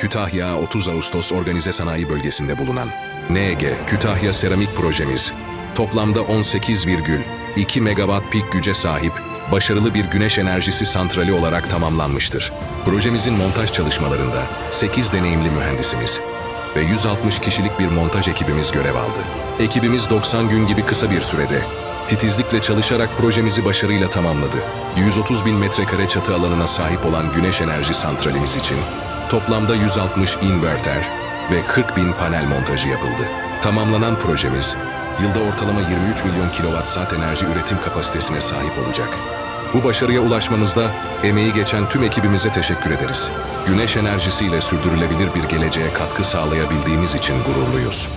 Kütahya 30 Ağustos Organize Sanayi Bölgesi'nde bulunan NG Kütahya Seramik projemiz toplamda 18,2 megawatt pik güce sahip başarılı bir güneş enerjisi santrali olarak tamamlanmıştır. Projemizin montaj çalışmalarında 8 deneyimli mühendisimiz ve 160 kişilik bir montaj ekibimiz görev aldı. Ekibimiz 90 gün gibi kısa bir sürede titizlikle çalışarak projemizi başarıyla tamamladı. 130 bin metrekare çatı alanına sahip olan güneş enerji santralimiz için toplamda 160 inverter ve 40 bin panel montajı yapıldı. Tamamlanan projemiz, yılda ortalama 23 milyon kilowatt saat enerji üretim kapasitesine sahip olacak. Bu başarıya ulaşmamızda emeği geçen tüm ekibimize teşekkür ederiz. Güneş enerjisiyle sürdürülebilir bir geleceğe katkı sağlayabildiğimiz için gururluyuz.